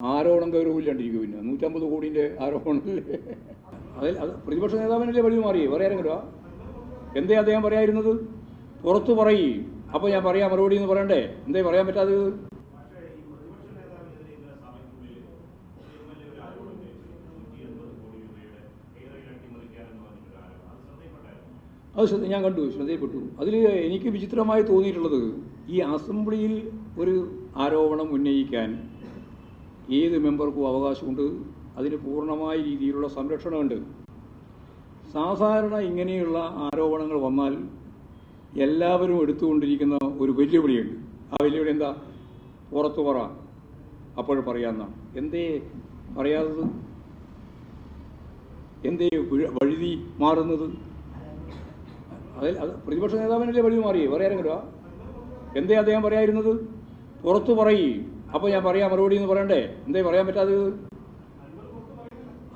ആരോപണം ഗൗരവമില്ലാണ്ടിരിക്കും പിന്നെ. നൂറ്റമ്പത് കോടിന്റെ ആരോപണമല്ലേ? അതിൽ അത് പ്രതിപക്ഷ നേതാവിനല്ലേ വഴി മാറി വേറെ ആരെങ്കിലും എന്തേ അദ്ദേഹം പറയായിരുന്നത് പുറത്തു പറയ്. അപ്പോൾ ഞാൻ പറയാം മറുപടി എന്ന് പറയണ്ടേ? എന്തേ പറയാൻ പറ്റാതെ അത് ശ്രദ്ധ ഞാൻ കണ്ടു ശ്രദ്ധയിൽപ്പെട്ടു. അതിൽ എനിക്ക് വിചിത്രമായി തോന്നിയിട്ടുള്ളത് ഈ അസംബ്ലിയിൽ ഒരു ആരോപണം ഉന്നയിക്കാൻ ഏത് മെമ്പർക്കും അവകാശമുണ്ട്. അതിന് പൂർണമായ രീതിയിലുള്ള സംരക്ഷണമുണ്ട്. സാധാരണ ഇങ്ങനെയുള്ള ആരോപണങ്ങൾ വന്നാൽ എല്ലാവരും എടുത്തുകൊണ്ടിരിക്കുന്ന ഒരു വെല്ലുവിളിയുണ്ട്. ആ വെല്ലുവിളി എന്താ? പുറത്തു പറ. അപ്പോൾ പറയാമെന്നാണ് എന്തേ പറയാത്തത്? എന്തേ വഴി- വഴുതി മാറുന്നത്? അതിൽ അത് പ്രതിപക്ഷ നേതാവിനല്ലേ വഴി മാറിയേ? പറയാനും എന്തേ അദ്ദേഹം പറയായിരുന്നത്? പുറത്തു പറയ്. അപ്പോൾ ഞാൻ പറയാം മറുപടി എന്ന് പറയണ്ടേ? എന്തേ പറയാൻ പറ്റാത്തത്?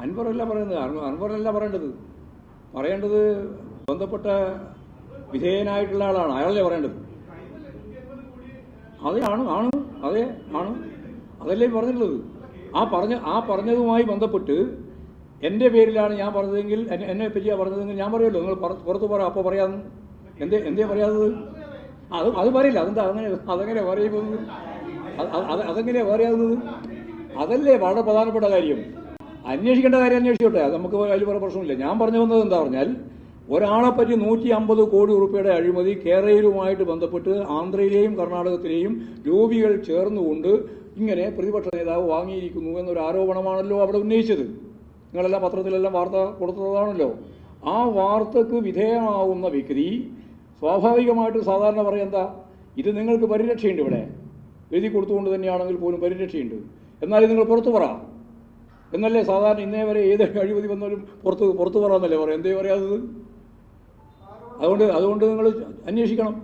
അൻവറല്ല പറയുന്നത്. അൻപറല്ല പറയേണ്ടത്. പറയേണ്ടത് ബന്ധപ്പെട്ട വിധേയനായിട്ടുള്ള ആളാണ്. അയാളല്ലേ പറയേണ്ടത്? അതെ ആണ് ആണ്. അതെ ആണ്. അതല്ലേ പറഞ്ഞിട്ടുള്ളത്? ആ പറഞ്ഞ ആ പറഞ്ഞതുമായി ബന്ധപ്പെട്ട് എന്റെ പേരിലാണ് ഞാൻ പറഞ്ഞതെങ്കിൽ എന്നെ എന്നെ പറ്റിയാ പറഞ്ഞതെങ്കിൽ ഞാൻ പറയുമല്ലോ. നിങ്ങൾ പറ- പുറത്ത് പറ അപ്പോൾ പറയാമെന്ന് എന്തേ എന്തേ പറയാത്തത്? അത് അത് പറയില്ല. അതെന്താ അങ്ങനെ അതെങ്ങനെ പറയുന്നത്? അത് അത് അതെങ്ങനെയാ പറയാവുന്നത് അതല്ലേ വളരെ പ്രധാനപ്പെട്ട കാര്യം. അന്വേഷിക്കേണ്ട കാര്യം അന്വേഷിച്ചോട്ടെ. അത് നമുക്ക് അതിൽ വേറെ പ്രശ്നമില്ല. ഞാൻ പറഞ്ഞു വന്നത് എന്താ പറഞ്ഞാൽ ഒരാളെ പറ്റി നൂറ്റി അമ്പത് കോടി റുപ്യയുടെ അഴിമതി കേരളയിലുമായിട്ട് ബന്ധപ്പെട്ട് ആന്ധ്രയിലെയും കർണാടകത്തിലെയും രോഗികൾ ചേർന്നുകൊണ്ട് ഇങ്ങനെ പ്രതിപക്ഷ നേതാവ് വാങ്ങിയിരിക്കുന്നു എന്നൊരു ആരോപണമാണല്ലോ അവിടെ ഉന്നയിച്ചത്. നിങ്ങളെല്ലാം പത്രത്തിലെല്ലാം വാർത്ത കൊടുത്തതാണല്ലോ. ആ വാർത്തക്ക് വിധേയമാവുന്ന വ്യക്തി സ്വാഭാവികമായിട്ട് സാധാരണ പറയുന്നത് ഇത് നിങ്ങൾക്ക് പരിരക്ഷയുണ്ട് ഇവിടെ. എഴുതി കൊടുത്തുകൊണ്ട് തന്നെയാണെങ്കിൽ പോലും പരിരക്ഷയുണ്ട്. എന്നാലും നിങ്ങൾ പുറത്തു പറ. എന്നല്ലേ സാധാരണ ഇന്നേ വരെ ഏത് അഴിമതി വന്നാലും പുറത്ത് പുറത്തു പറ എന്നല്ലേ പറയാം? എന്തേ പറയാത്തത്? അതുകൊണ്ട് അതുകൊണ്ട് നിങ്ങൾ അന്വേഷിക്കണം.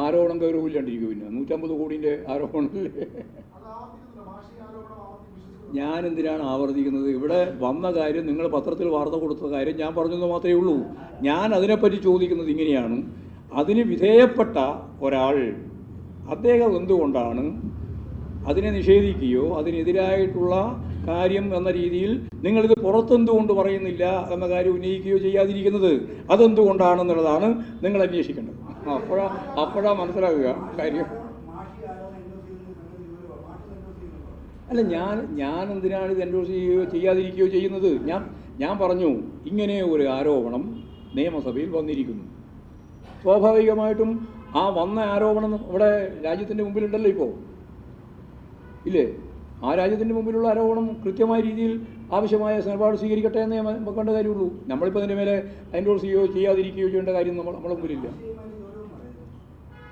ആരോപണം ഗൗരവമില്ലാണ്ടിരിക്കും പിന്നെ. നൂറ്റമ്പത് കോടിന്റെ ആരോപണമല്ലേ? ഞാൻ എന്തിനാണ് ആവർത്തിക്കുന്നത്? ഇവിടെ വന്ന കാര്യം നിങ്ങൾ പത്രത്തിൽ വാർത്ത കൊടുത്ത കാര്യം ഞാൻ പറഞ്ഞത് മാത്രമേ ഉള്ളൂ. ഞാൻ അതിനെപ്പറ്റി ചോദിക്കുന്നത് ഇങ്ങനെയാണ്. അതിന് വിധേയപ്പെട്ട ഒരാൾ അദ്ദേഹം എന്തുകൊണ്ടാണ് അതിനെ നിഷേധിക്കുകയോ അതിനെതിരായിട്ടുള്ള കാര്യം എന്ന രീതിയിൽ നിങ്ങളിത് പുറത്തെന്തുകൊണ്ട് പറയുന്നില്ല എന്ന കാര്യം ഉന്നയിക്കുകയോ ചെയ്യാതിരിക്കുന്നത് അതെന്തുകൊണ്ടാണെന്നുള്ളതാണ് നിങ്ങൾ അന്വേഷിക്കേണ്ടത്. അപ്പോഴാ അപ്പോഴാ മനസ്സിലാക്കുക കാര്യം. അല്ല ഞാൻ ഞാൻ എന്തിനാണ് ഇത് എൻഡോഴ്സ് ചെയ്യുകയോ ചെയ്യാതിരിക്കുകയോ ചെയ്യുന്നത്? ഞാൻ ഞാൻ പറഞ്ഞു ഇങ്ങനെ ഒരു ആരോപണം നിയമസഭയിൽ വന്നിരിക്കുന്നു. സ്വാഭാവികമായിട്ടും ആ വന്ന ആരോപണം ഇവിടെ രാജ്യത്തിന്റെ മുമ്പിലുണ്ടല്ലോ ഇപ്പോൾ ഇല്ലേ? ആ രാജ്യത്തിന്റെ മുമ്പിലുള്ള ആരോപണം കൃത്യമായ രീതിയിൽ ആവശ്യമായ നിലപാട് സ്വീകരിക്കട്ടെ എന്നേ വെക്കേണ്ട കാര്യമുള്ളൂ. നമ്മളിപ്പോൾ അതിന്റെ മേലെ എൻഡോഴ്സ് ചെയ്യുകയോ ചെയ്യാതിരിക്കുകയോ ചെയ്യേണ്ട കാര്യം നമ്മൾ നമ്മളെ മുമ്പിലില്ല.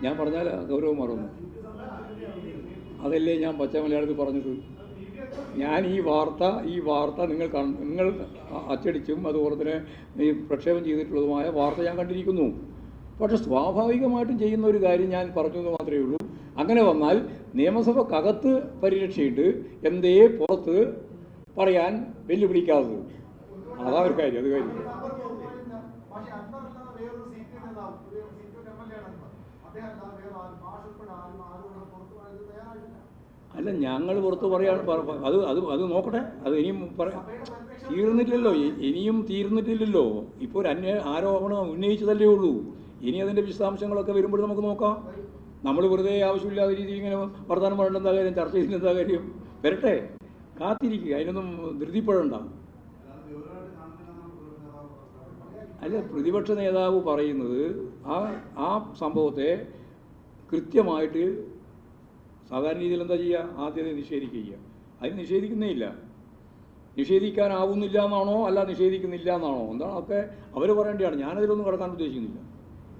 ഞാൻ പറഞ്ഞാൽ ഗൗരവം മാറുന്നു. അതല്ലേ ഞാൻ പച്ച മലയാളത്തിൽ പറഞ്ഞത്? ഞാൻ ഈ വാർത്ത ഈ വാർത്ത നിങ്ങൾ നിങ്ങൾ അച്ചടിച്ചും അതുപോലെ തന്നെ ഈ പ്രക്ഷേപം ചെയ്തിട്ടുള്ളതുമായ വാർത്ത ഞാൻ കണ്ടിരിക്കുന്നു. പക്ഷെ സ്വാഭാവികമായിട്ടും ചെയ്യുന്ന ഒരു കാര്യം ഞാൻ പറഞ്ഞു എന്ന് മാത്രമേ ഉള്ളൂ. അങ്ങനെ വന്നാൽ നിയമസഭക്കകത്ത് പരിരക്ഷയിട്ട് എന്തേ പുറത്ത് പറയാൻ വെല്ലുവിളിക്കാത്തത്. അതാ ഒരു കാര്യം അത് കാര്യം. അല്ല ഞങ്ങൾ പുറത്ത് പറയാൻ പ- പ- അത് അത് അത് നോക്കട്ടെ. അത് ഇനിയും പറയാം തീർന്നിട്ടില്ലല്ലോ. ഇനിയും തീർന്നിട്ടില്ലല്ലോ. ഇപ്പോൾ ഒരു അന്വേ ആരോപണം ഉന്നയിച്ചതല്ലേ ഉള്ളൂ. ഇനി അതിന്റെ വിശദാംശങ്ങളൊക്കെ വരുമ്പോൾ നമുക്ക് നോക്കാം. നമ്മൾ വെറുതെ ആവശ്യമില്ലാത്ത രീതിയിൽ ഇങ്ങനെ വർത്തമാനം പറയേണ്ട എന്താ കാര്യം ചർച്ച ചെയ്യുന്ന എന്താ കാര്യം? വരട്ടെ. കാത്തിരിക്കുക. അതിനൊന്നും ധൃതിപ്പെടണ്ട. അല്ല പ്രതിപക്ഷ നേതാവ് പറയുന്നത് ആ ആ സംഭവത്തെ കൃത്യമായിട്ട് സാധാരണ രീതിയിൽ എന്താ ചെയ്യുക? ആദ്യത്തെ നിഷേധിക്കുക അതിന് നിഷേധിക്കുന്നേ ഇല്ല. നിഷേധിക്കാനാവുന്നില്ല എന്നാണോ? അല്ല നിഷേധിക്കുന്നില്ല എന്നാണോ? എന്താണ് ഒക്കെ അവർ പറയേണ്ടതാണ്. ഞാനതിലൊന്നും കടക്കാൻ ഉദ്ദേശിക്കുന്നില്ല.